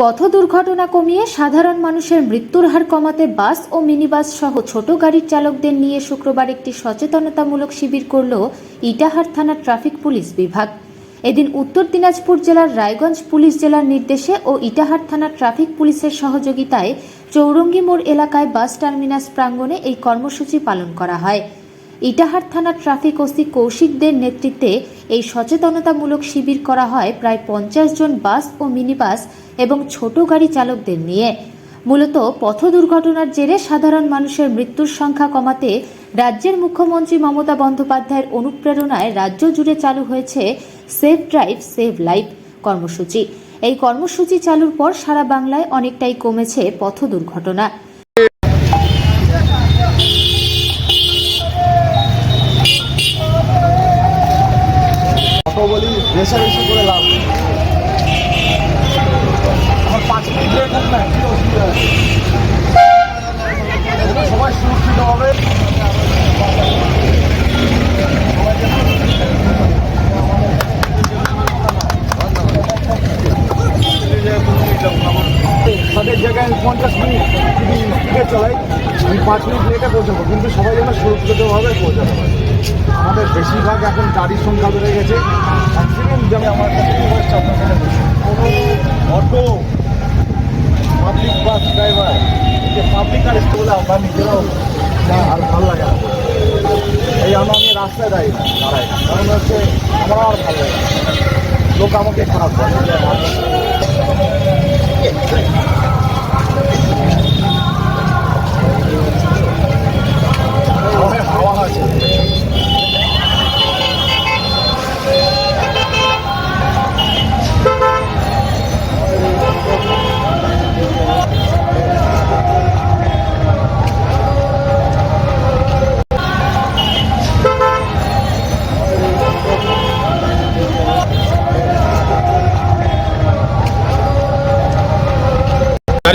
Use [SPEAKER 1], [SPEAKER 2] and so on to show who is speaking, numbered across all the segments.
[SPEAKER 1] পথ দুর্ঘটনা কমিয়ে সাধারণ মানুষের মৃত্যুর হার কমাতে বাস ও মিনিবাস সহ ছোট গাড়ির চালকদের নিয়ে শুক্রবার একটি সচেতনতামূলক শিবির করল ইটাহার থানার ট্রাফিক পুলিশ বিভাগ। এদিন উত্তর দিনাজপুর জেলার রায়গঞ্জ পুলিশ জেলার নির্দেশে ও ইটাহার থানার ট্রাফিক পুলিশের সহযোগিতায় চৌরঙ্গি মোড় এলাকায় বাস টার্মিনাস প্রাঙ্গণে এই কর্মসূচি পালন করা হয়। ইটাহার থানার ট্রাফিক ওসি কৌশিকদের নেতৃত্বে এই সচেতনতামূলক শিবির করা হয় প্রায় পঞ্চাশ জন বাস ও মিনিবাস এবং ছোট গাড়ি চালকদের নিয়ে। মূলত পথ দুর্ঘটনার জেরে সাধারণ মানুষের মৃত্যুর সংখ্যা কমাতে রাজ্যের মুখ্যমন্ত্রী মমতা বন্দ্যোপাধ্যায়ের অনুপ্রেরণায় রাজ্য জুড়ে চালু হয়েছে সেভ ড্রাইভ সেভ লাইফ কর্মসূচি। এই কর্মসূচি চালুর পর সারা বাংলায় অনেকটাই কমেছে পথ দুর্ঘটনা।
[SPEAKER 2] বলি রেসারেসি করে লাভ আমার পাঁচ মিনিট সবাই সুরক্ষিত হবে। তাদের জায়গায় পঞ্চাশ মিনিট যদি স্পিডে চালাই আমি পাঁচ মিনিট লেটে পৌঁছাবো, কিন্তু সবাই যেন সুরক্ষিতভাবে পৌঁছাতে পারে। আমাদের বেশিরভাগ এখন গাড়ির সংখ্যা বেড়ে গেছে। অ্যাক্সিডেন্ট যেমন আমার কাছে কোনো অটো পাবলিক বাস ড্রাইভার যে পাবলিক আর বলে আমরা নিজেরাও না আর ভালো লাগে না। এই জন্য আমি রাস্তায় দাঁড়িয়ে না দাঁড়াই কারণ হচ্ছে আমার আর ভালো লাগে লোক আমাকে খারাপ করে।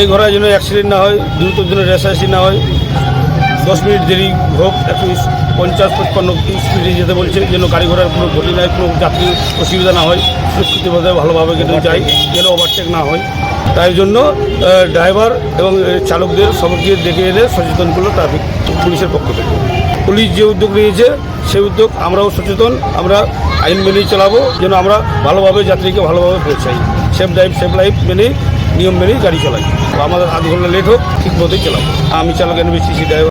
[SPEAKER 3] গাড়ি ঘোড়া যেন অ্যাক্সিডেন্ট না হয়, দ্রুত জন্য রেসারেসি না হয়। দশ মিনিট দেরি হোক, একটু পঞ্চাশ পঁচপান্ন স্পিডে যেতে বলছে, যেন গাড়ি ঘোড়ার কোনো ক্ষতি নাই, কোনো যাত্রী অসুবিধা না হয়, সুরক্ষিতভাবে ভালোভাবে কিন্তু যায়, যেন ওভারটেক না হয়। তাই জন্য ড্রাইভার এবং চালকদের সবকে ডেকে এনে সচেতন করল ট্রাফিক পুলিশের পক্ষ থেকে। পুলিশ যে উদ্যোগ নিয়েছে সেই উদ্যোগ আমরাও সচেতন, আমরা আইন মেনেই চালাবো, যেন আমরা ভালোভাবে যাত্রীকে ভালোভাবে পৌঁছাই। সেফ ড্রাইভ সেফ লাইফ মেনে নিয়ম মেনেই গাড়ি চালাই। আমাদের আধ ঘণ্টা লেট হোক, ঠিক মতোই চালাবো। আমি চালাকেন এনবিসিসি ড্রাইভার